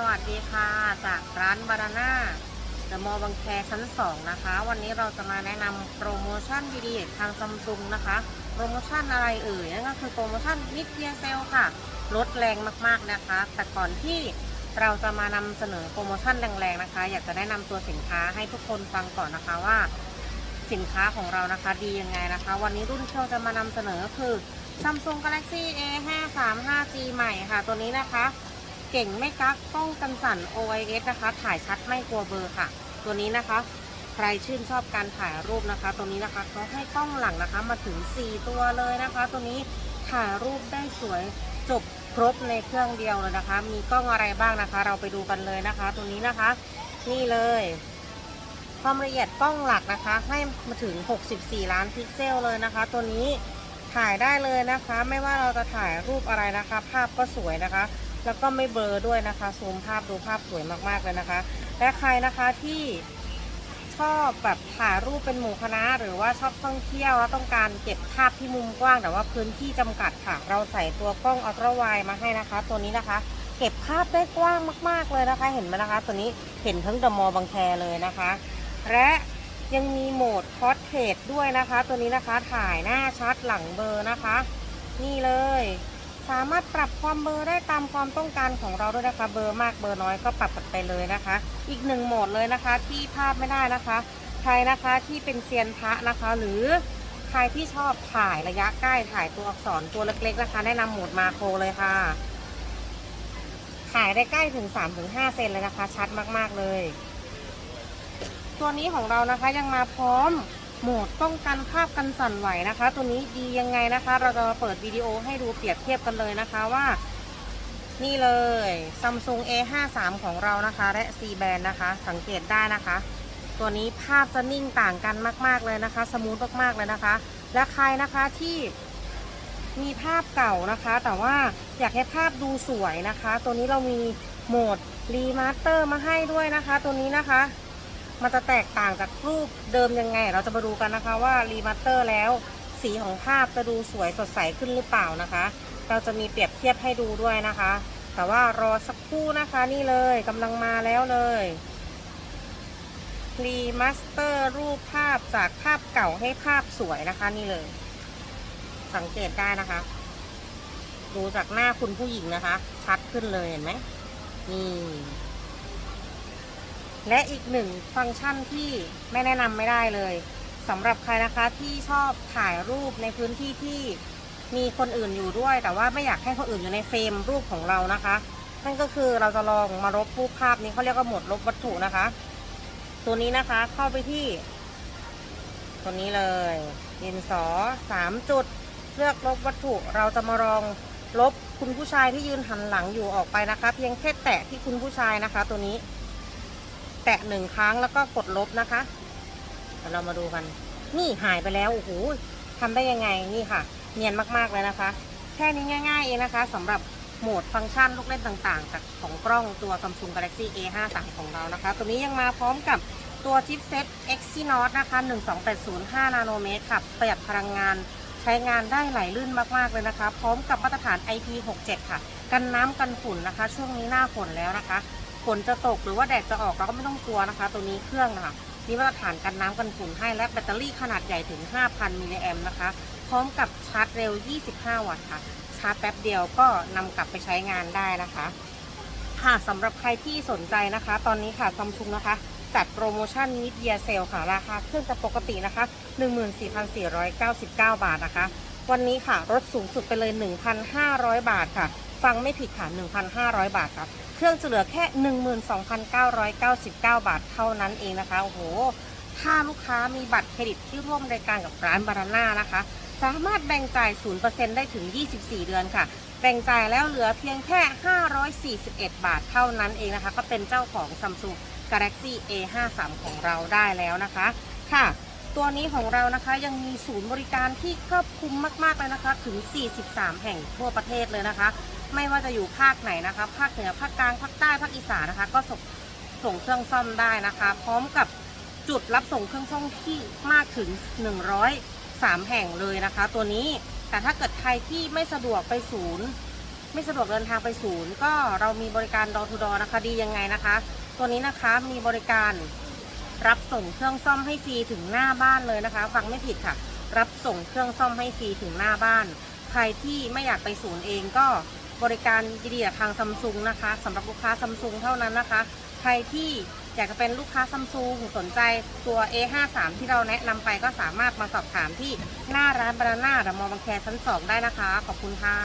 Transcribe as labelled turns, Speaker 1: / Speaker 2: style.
Speaker 1: สวัสดีค่ะ จากร้านบานาน่าเดอะมอลล์บางแคชั้น 2 นะคะ วันนี้เราจะมาแนะนำโปรโมชั่นดีๆทางซัมซุงนะคะ โปรโมชั่นอะไรเอ่ยนั่นก็คือโปรโมชั่นมิดเ a ียเซลค่ะ ลดแรงมากๆนะคะ แต่ก่อนที่เราจะมานำเสนอโปรโมชั่นแรงๆนะคะ อยากจะแนะนำตัวสินค้าให้ทุกคนฟังก่อนนะคะว่า สินค้าของเรานะคะดียังไงนะคะ วันนี้รุ่นที่เราจะมานำเสนอคือ Samsung Galaxy A 5 3 5 G ใหม่ค่ะ ตัวนี้นะคะ เก่งไม่กักป้องกันสั่น OIS นะคะ ถ่ายชัดไม่กลัวเบลอร์ค่ะ ตัวนี้นะคะ ใครชื่นชอบการถ่ายรูปนะคะ ตัวนี้นะคะเขาให้กล้องหลังนะคะมาถึง 4 ตัวเลยนะคะ ตัวนี้ถ่ายรูปได้สวยจบครบในเครื่องเดียวเลยนะคะ มีกล้องอะไรบ้างนะคะ เราไปดูกันเลยนะคะ ตัวนี้นะคะ นี่เลย ความละเอียดกล้องหลักนะคะ ให้มาถึง 64 ล้านพิกเซลเลยนะคะ ตัวนี้ถ่ายได้เลยนะคะ ไม่ว่าเราจะถ่ายรูปอะไรนะคะ ภาพก็สวยนะคะ แล้วก็ไม่เบลอด้วยนะคะซูมภาพดูภาพสวยมากๆเลยนะคะ และใครนะคะที่ชอบแบบถ่ายรูปเป็นหมู่คณะ หรือว่าชอบท่องเที่ยวแล้วต้องการเก็บภาพที่มุมกว้างแต่ว่าพื้นที่จำกัดค่ะ เราใส่ตัวกล้องอัลตร้าไวมาให้นะคะ ตัวนี้นะคะ เก็บภาพได้กว้างมาก ๆเลยนะคะ เห็นไหมนะคะ ตัวนี้เห็นทั้งเดอะมอลล์บางแคเลยนะคะ และยังมีโหมดพอร์เทรตด้วยนะคะ ตัวนี้นะคะถ่ายหน้าชัดหลังเบลอร์นะคะ นี่เลย สามารถปรับความเบอร์ได้ตามความต้องการของเราด้วยนะคะ เบอร์มากเบอร์น้อยก็ปรับกันไปเลยนะคะ อีกหนึ่งโหมดเลยนะคะ ที่พลาดไม่ได้นะคะ ใครนะคะที่เป็นเซียนพระนะคะ หรือใครที่ชอบถ่ายระยะใกล้ถ่ายตัวอักษรตัวเล็กๆนะคะ แนะนำโหมดมาโครเลยค่ะ ถ่ายได้ใกล้ถึง 3-5 เซนเลยนะคะ ชัดมากๆเลย ตัวนี้ของเรานะคะยังมาพร้อม โหมดป้องกันภาพกันสั่นไหวนะคะ ตัวนี้ดียังไงนะคะ เราจะมาเปิดวิดีโอให้ดูเปรียบเทียบกันเลยนะคะว่า นี่เลย Samsung A53 ของเรานะคะ และ C band นะคะ สังเกตได้นะคะ ตัวนี้ภาพจะนิ่งต่างกันมาก ๆเลยนะคะ สมูทมากๆเลยนะคะ และใครนะคะที่มีภาพเก่านะคะ แต่ว่าอยากให้ภาพดูสวยนะคะ ตัวนี้เรามีโหมดรีมาสเตอร์มาให้ด้วยนะคะ ตัวนี้นะคะ มันจะแตกต่างจากรูปเดิมยังไง เราจะมาดูกันนะคะว่ารีมาสเตอร์แล้ว สีของภาพจะดูสวยสดใสขึ้นหรือเปล่านะคะ เราจะมีเปรียบเทียบให้ดูด้วยนะคะ แต่ว่ารอสักครู่นะคะนี่เลยกำลังมาแล้วเลยรีมาสเตอร์รูปภาพจากภาพเก่าให้ภาพสวยนะคะนี่เลย สังเกตได้นะคะ ดูจากหน้าคุณผู้หญิงนะคะ ชัดขึ้นเลยเห็นไหมนี่ และอีกหนึ่งฟังก์ชันที่ไม่แนะนำไม่ได้เลยสำหรับใครนะคะที่ชอบถ่ายรูปในพื้นที่ที่มีคนอื่นอยู่ด้วย แต่ว่าไม่อยากให้คนอื่นอยู่ในเฟรมรูปของเรานะคะ นั่นก็คือเราจะลองมาลบรูปภาพนี้เขาเรียกว่าหมดลบวัตถุนะคะ ตัวนี้นะคะเข้าไปที่ ตัวนี้เลยดินสอสามจุด เลือกลบวัตถุเราจะมาลองลบคุณผู้ชายที่ยืนหันหลังอยู่ออกไปนะคะ เพียงแค่แตะที่คุณผู้ชายนะคะ ตัวนี้ แตะหนึ่งครั้งแล้วก็กดลบนะคะเดี๋ยวเรามาดูกัน นี่หายไปแล้วโอ้โหทำได้ยังไงนี่ค่ะ เนียนมากๆเลยนะคะ แค่นี้ง่าย ๆ เองนะคะสำหรับโหมดฟังก์ชันลูกเล่นต่างๆ จากของกล้องตัว Samsung Galaxy A53 ของเรานะคะ ตัวนี้ยังมาพร้อมกับตัวชิปเซ็ต Exynos นะคะ 12805 นาโนเมตรค่ะ ประหยัดพลังงานใช้งานได้ไหลลื่นมากๆเลยนะคะ พร้อมกับมาตรฐาน IP67 ค่ะ กันน้ำกันฝุ่นนะคะ ช่วงนี้หน้าฝนแล้วนะคะ ฝนจะตกหรือว่าแดดจะออกเราก็ไม่ต้องกลัวนะคะ ตัวนี้เครื่องนะคะมีมาตรฐานกันน้ำกันฝุ่นให้และแบตเตอรี่ขนาดใหญ่ถึง 5,000 มิลลิแอมนะคะ พร้อมกับชาร์จเร็ว 25 วัตต์ค่ะ ชาร์จแป๊บเดียวก็นำกลับไปใช้งานได้นะคะ ค่ะสำหรับใครที่สนใจนะคะ ตอนนี้ค่ะซัมซุงนะคะ จัดโปรโมชั่นมิดเยียเซลค่ะ ราคาเครื่องจะปกตินะคะ 14,499 บาทนะคะ วันนี้ค่ะลดสูงสุดไปเลย 1,500 บาทค่ะ ฟังไม่ผิดค่ะ 1,500 บาทค่ะ เครื่องจะเหลือแค่ 12,999 บาทเท่านั้นเองนะคะ โอ้โห ถ้าลูกค้ามีบัตรเครดิตที่ร่วมรายการกับร้านบาราน่านะคะ สามารถแบ่งจ่าย 0%ได้ถึง 24 เดือนค่ะ แบ่งจ่ายแล้วเหลือเพียงแค่ 541 บาทเท่านั้นเองนะคะ ก็เป็นเจ้าของ Samsung Galaxy A53 ของเราได้แล้วนะคะ ค่ะ ตัวนี้ของเรานะคะยังมีศูนย์บริการที่ครอบคลุมมาก ๆ เลยนะคะ ถึง 43 แห่งทั่วประเทศเลยนะคะ ไม่ว่าจะอยู่ภาคไหนนะคะ ภาคเหนือภาคกลางภาคใต้ภาคอีสานนะคะ ก็ส่งส่งเครื่องซ่อมได้นะคะ พร้อมกับจุดรับส่งเครื่องซ่อมที่มากถึง 103 แห่งเลยนะคะ ตัวนี้แต่ถ้าเกิดใครที่ไม่สะดวกไปศูนย์ ไม่สะดวกเดินทางไปศูนย์ ก็เรามีบริการดอทูดอนะคะดียังไงนะคะ ตัวนี้นะคะมีบริการรับส่งเครื่องซ่อมให้ฟรีถึงหน้าบ้านเลยนะคะ ฟังไม่ผิดค่ะ รับส่งเครื่องซ่อมให้ฟรีถึงหน้าบ้าน ใครที่ไม่อยากไปศูนย์เองก็ บริการดีๆจากทางซัมซุงนะคะสำหรับลูกค้าซัมซุงเท่านั้นนะคะ ใครที่อยากจะเป็นลูกค้าซัมซุงสนใจตัว A53 ที่เราแนะนำไปก็สามารถมาสอบถามที่หน้าร้านบานาน่าเดอมอบางแคชั้น 2 ได้นะคะ ขอบคุณค่ะ